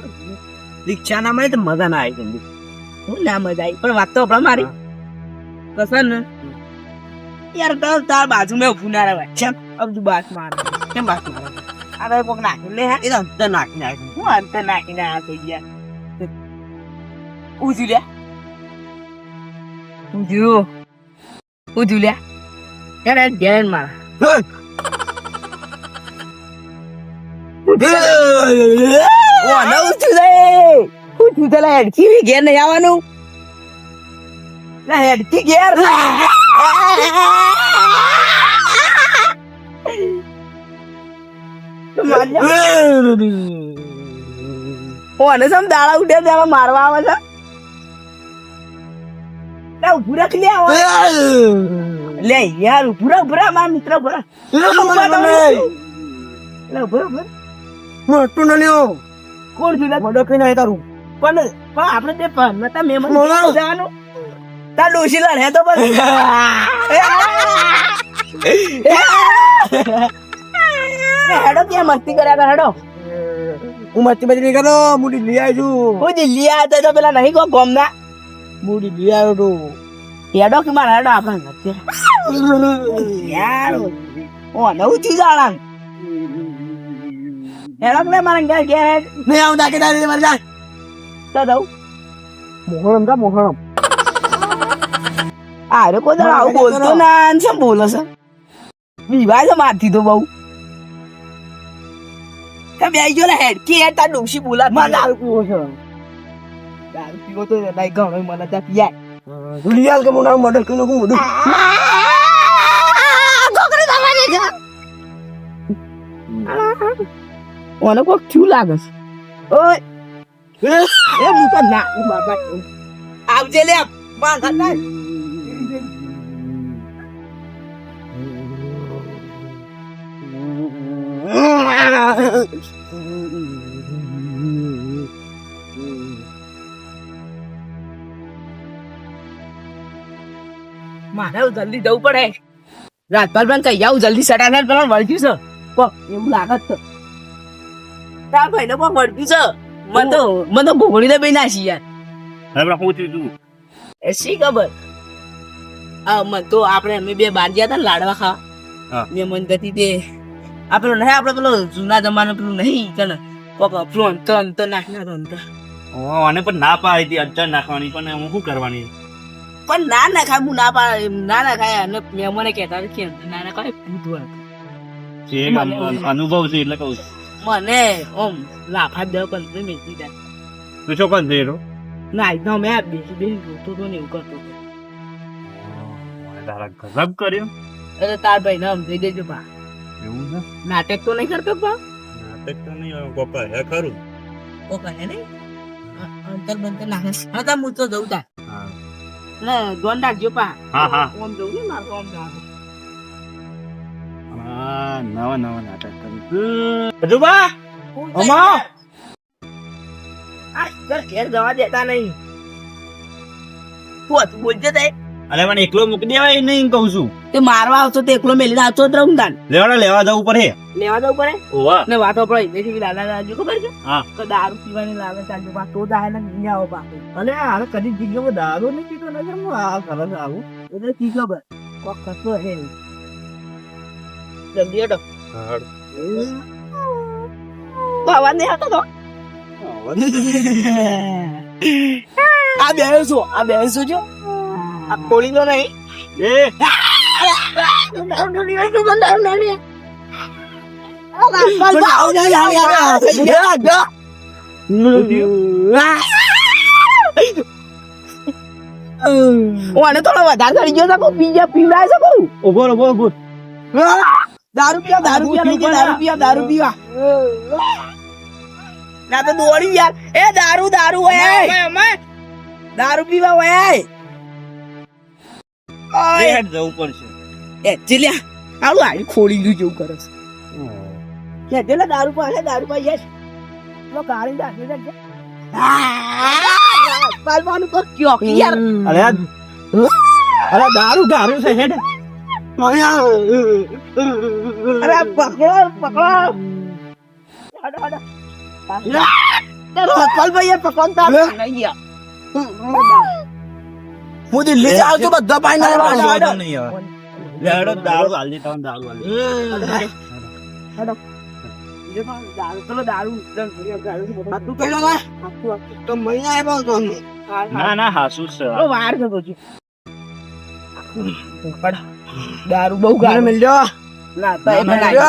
પછી રિક્ષા ના મળે તો મજા ના આવી જલ્દી હું ના મજા આવી પણ વાત તો આપણે મારી. કસન યાર તાર તાર બાજુ મેં ઉભું ના રહેવાય. છે અબજુ બાસ મારે. કેમ બાસ મારે? તો કોક નાખી લે એ તો અંતર નાખી નાખી હું અંતર નાખી ના થઈ ગયા ઉજુ લે ઉજુ ઉજુ લે યાર ઘેર મારા. છું રે હું છું હેડકી ઘેર નહીં આવવાનું? હેડકી ઘેર. ઓને સમ દાડા ઉઠે ત્યારે મારવા આવે છે? લે ઉભું રાખ લે લે યાર ઉભું રાખ ઉભું મારા મિત્ર ઉભું રાખ. લે. ઉભું રાખ, મોટું ના લ્યો. કોણ છું લે? મોડો કઈ તારું. પણ પણ આપણે તે મહેમાન બોલો. જવાનું તા ડોશી લડે તો બસ હેડો ક્યાં મસ્તી કર્યા કર હેડો હું મસ્તી બચી નહીં કરતો મુડી લઈ આવ્યો છું હું દિલ્હી આવ્યો તો પેલા નહીં કો ગોમના મુડી લઈ આવ્યો છું હેડો કે મારા હેડો આપણે નથી યાર ઓ નવું ચીજ આણા હેડો કે મારા ઘેર ઘેર નહીં આવતા કે તારી મારી જા તો દઉં મોહરમ કા મોહરમ અરે કોઈ દાડો આવું બોલતો ના ને કેમ બોલો છે વિવાહ છે મારથી તો બહુ તમે બેસી ગયો ને હેડકી હેડ તાર ડોશી બોલા માં દારૂ પીવો છે દારૂ પીવો તો નહીં ઘણો મને ત્યાં પીયાય દુનિયા કે મોના મોડલ કઈ નું મોડું એ હું તો ના હું બાબા આવજે લે બાંધા ના મારે હવે જલ્દી જવું પડે રાજપાલ પણ કહી આવું જલ્દી સટાના પેલા વળગ્યું છે કોક એવું લાગે છે તાર ભાઈ ને કોક વળગ્યું છે મને તો મને તો ને બેન નાસી યાર. હવે હું થયું તું? એ શી ખબર? આ મને તો આપણે અમે બે બાર ગયા હતા ને લાડવા ખા મેં મન ગતિ તે આ પેલો નહીં આપણે પેલો જૂના જમાનો પેલું નહીં તને કોક પેલું અંતર અંતર નાખો અંતર આને પણ ના પાડી હતી અત્યાર નાખવાની પણ હું શું કરવાની? પણ ના ના ખાય હું ના પાડે ના ના ખાય અને મેં મને કહેતા કે ના ના ખાય ભૂત અનુ- અનુ- અનુભવ છે એટલે કહું છું. મને ઓમ લાફા દે પણ મેં મેકી દે તું શું કર જઈ ના એકદમ મેં બીજી બેસી જોતો તો ને એવું કરતો હતો તારા ગજબ કર્યો એટલે તાર ભાઈ ને સમજાઈ દેજો પા એવું ને નાટક તો નહીં કરતો પા નાટક તો નહીં કોક હે ખરું ઓ કહે નહીં અંતર બંતર નાખે હા તા હું તો જઉં તા હા ને ગોંડા જો પા હા હા ઓમ જઉં ને મારે ઓમ જવાનું નવા નવા નાટક કરું. હજુ બા અમા! આ સર ઘેર જવા દેતા નહીં. તું હતું બોલજે તે. અરે મને એકલો મૂકી દેવાય નહીં કહું છું. તે મારવા આવતો તે એકલો મેલીને આવતો જ રહું તાન. લેવા જવું પડે. લેવા જવું પડે? ઓવા. ને વાતો પડે. દાદા લાલા રાજુ ખબર છે? હા. તો દારૂ પીવાની લાવે ચાલજો પા તો દાય ને નહીં આવો પા અને આ કદી જગ્યામાં દારૂ નહીં પીતો નજર હું આ કરે આવું. એટલે કી ખબર? કોક કશો હે જલ્દી હટો બાવા નહીં આવતો તો? આ બેસો આ બેસો જો. આ ખોલી તો નહીં. એ. ઓને થોડો વધારે કરી ગયો પીજા પીવડાય છે કહું ઊભો ઊભો ઊભો. દારૂ પીવા દારૂ પીવા દારૂ પીવા દારૂ પીવા ના તો દોડી યાર. એ દારૂ દારૂ હોય દારૂ પીવા હોય જવું પડશે. એ ચિલ્યા આવું આડી ખોલી ગયું જેવું કરે છે. કે જેલા દારૂ પાલે દારૂ પા યસ લો દે પાલવાનું ક્યો યાર. અરે અરે દારૂ દારૂ છે હેડ. અરે પકડો પકડો. તાર હે? નહીં હું દિલ્હી જાઉં છું બધા ભાઈ ના. નહીં આવે લેડો દારૂ હાલી દારૂ હાલી દારૂ દારૂ. તું ને. તો મહિના આવ્યો તો. ના ના હાસુ છે. વાર થતો છે. પણ દારૂ બહુ ગાળ. ગાળો. ના તો એ મિલજો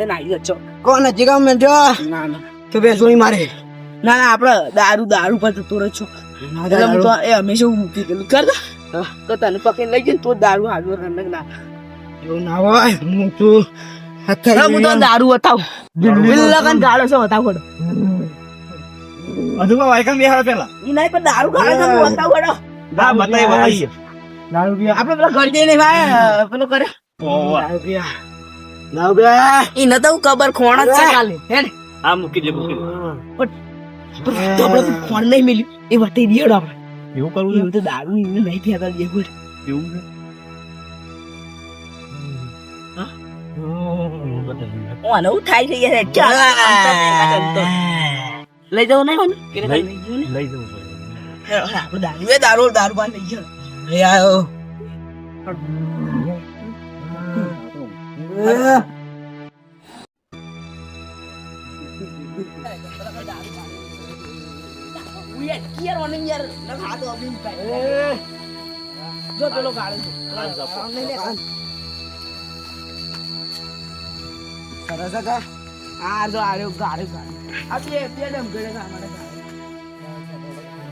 એ નાઈ જજો કોણ નજીક આવ મિલજો ના ના. તો બે જોઈ મારે. ના ના આપણે દારૂ દારૂ પર જતો રહ્યો છું. એટલે હું તો એ હંમેશા હું મૂકી ગયેલું. કર તો તને પકડી લઈ જઈને તો દારૂ હાજર રમે ના એવું ના હોય હું તું હું તો દારૂ બતાવું લગન ગાળો છે બતાવ પડો હજુ વાયકમ બેહાડો પેલા. ઈ નહીં પણ દારૂ ગાળો છે બતાવ પડો હા બતાવી બતાવી દારૂ પીયા આપડે પેલા ઘર જઈને ભાઈ પેલો કરે ઓવા દારૂ પીયા દારૂ ઈ નતો હું ખબર ખોણ જ છે કાલે હે ને? હા મૂકી દે મૂકી દે. તો આપણે ફોન નહીં મળ્યું. એ વટી દિયો આપણે. એવું કરવું એવું તો દારૂ એને નહીં પીતા જેવું એવું છે? થાય છે. લઈ જવું નહીં લઈ- લઈ જવું ને લઈ જવું પડે આપણે દારૂ દારૂ બાર લઈ ગયો લઈ આવ્યો જો પેલો છે. સરસ હતા આ જો આર્યો ગાળો ગાળો. આ બે બે ડમ ગળે અમારે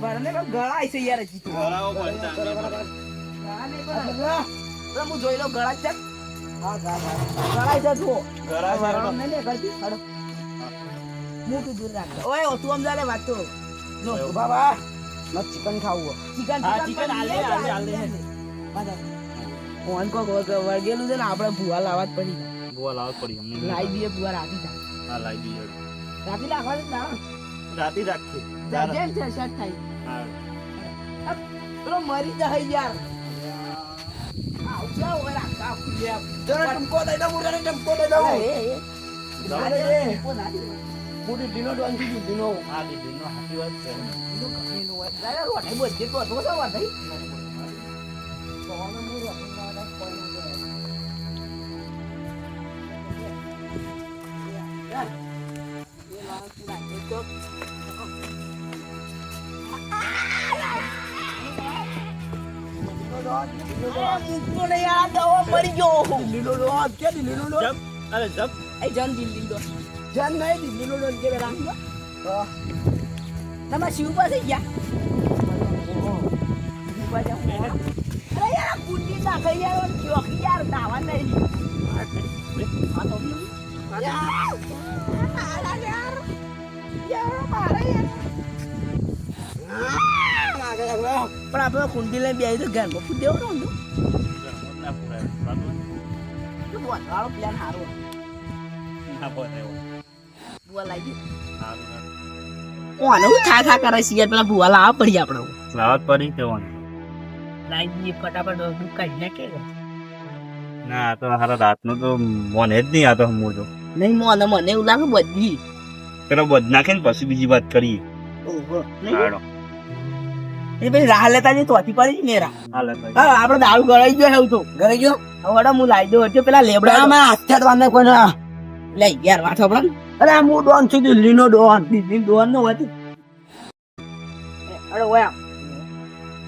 બરાને પણ ગળાય છે યાર હજી ગળાઓ પડતા ગળા હું જોઈ લઉં ગળા છે. ગળાય છે જુઓ. ગળા નહીં ને કરતી. હાલો. મોટું દૂર રાખ. ઓય તું આમ જાલે વાત તો. જો બાબા મત ચિકન ખાવું ચિકન હા, ચિકન આલે આલે આલે ઓન કો વળગેલું છે ને આપણે ભૂવા લાવવા જ પડી ભૂવા લાવત પડી અમને લાવી દીએ ભૂવા રાખી થાય હા લાઈ દીએ રાખી લાવવા જ ના રાતી રાખી જેમ છે સેટ થાય. હા પેલો મરી જાય યાર આવજા ઓય રાખતા જરા ટમકો દઈ દઉં જરા ટમકો દઈ દઉં એ, ના ડોન વાત છે એનો ગમેલું હોય. દાદા રોટે બધે તો હતો છે વાંધઈ. મૂકતો નહીં યાર, ગયો. લીલો ડોન કે લીલો અરે જપ એ જન દિલ્હી દો. જાન નહીં લીલો ડોન કે પેલા તમારા શિવ પાસે ગયા શિવ પાસે અરે યાર આ કુંડી નાખે યાર ચોકી યાર નહીં પણ આપણે કુંડી લઈને બેસી તો ઘરમાં ફૂટ દેવો ને? તો બોલવાળો પ્લાન સારો ના લાગી સારું ઓને હું થા થા કરે છે યાર પેલા બુઆ લાવવા પડી આપણે લાવત પડી તેવાનું લાવી દઈએ ફટાફટ દૂધ કાઢી નાખે ના તો હારા રાતનું તો મને જ નહીં આતો હમ તો. નહીં મને મને એવું લાગે બધી. પેલો બધ નાખે ને પછી બીજી વાત કરીએ. ઓહો નહીં? એ પછી રાહ લેતા જઈએ તોથી પડી ને રા હા આપણે દારૂ ગળાઈ ગયો એવું તો. ઘરે ગયો? હવે હું લાવી દઉં એટલે પેલા લેબડા આમાં હાથે જ કોઈ ના લઈ યાર વાત આપણે અરે હું ડોન છું દિલ્હીનો ડોન. દીદી દોન નો હતી અરે ઓયા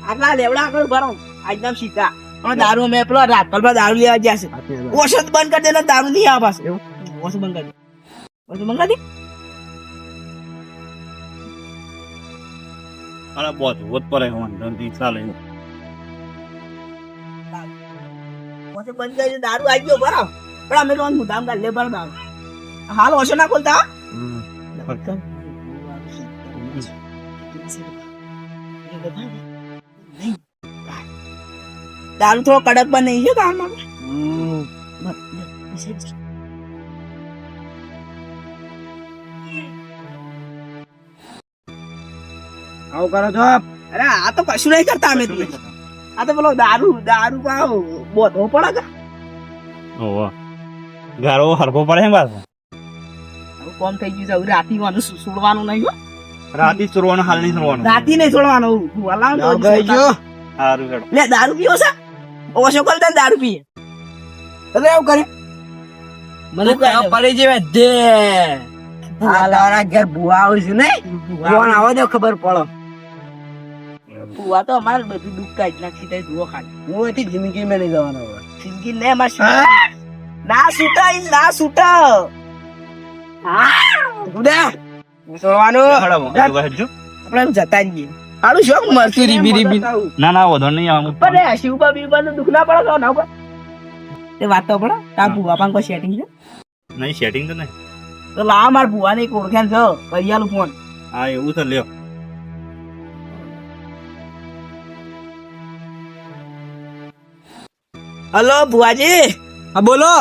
આટલા લેવડા આગળ ભરો. આજના સીતા અને દારૂ મેં પેલો રાતભર દારૂ લેવા ગયા છે. ઓછો બંધ કરી દે દારૂ નહીં આવે પાસે ઓછો બંધ કરી દે. ઓછો બંધ કરી દે? અરે બહુ હોત વાંધો નથી ચાલે ઓછો બંધ કરી દારૂ આવી ગયો બરાબર. પણ અમે તો મુદામ કાઢ લે બરાબર હાલ ઓછો ના ખોલતા? દારૂ થોડો કડક બને છે કામમાં. આવું કરો છો અરે આ તો કશું નહીં કરતા અમે તું. આ તો પેલો દારૂ દારૂ પાવ બોધો પડે કે? ઓહો ગારો હરખો પડે એમ પાછો કોમ થઈ ગયું છે હવે રાતી વાનું સુડવાનું નહીં હો. રાતી સુડવાનું ચોરવાનું હાલ નહીં સુડવાનું. રાતી નહીં સુડવાનું. ને તો જ ગઈજો સારું હેડો. લે દારૂ પીઓ છે? ઓશો કર તને દારૂ પીએ. એટલે આવું કરે. મને પડી જેવે દે આ તારા ઘેર બુઆ આવું છે નહીં. ફોન આવો દે ખબર પડે. ભૂવા તો અમારે બધું દુઃખ કાઢી નાખી દે જુઓ ખાલી. હું એથી જિંદગી માં નહીં જવાનો હવે. જિંદગી ને શું ના છૂટા ગુડા છોડવાનું. આપણે જતા જઈએ હારું શું મરચું રીબી રીબી. ના ના વધો નહીં આમ પણ શિવબા બીબા નું દુઃખ ના પડે તો ના પડે એ વાત તો પડે. તાર ભૂવા પણ કોઈ સેટિંગ છે? નહીં સેટિંગ તો નહીં. તો લાવ માર ભૂવા ની ઓળખાણ છે. કરી આલું ફોન. હા એવું તો લ્યો. હલો ભુવાજી હા બોલો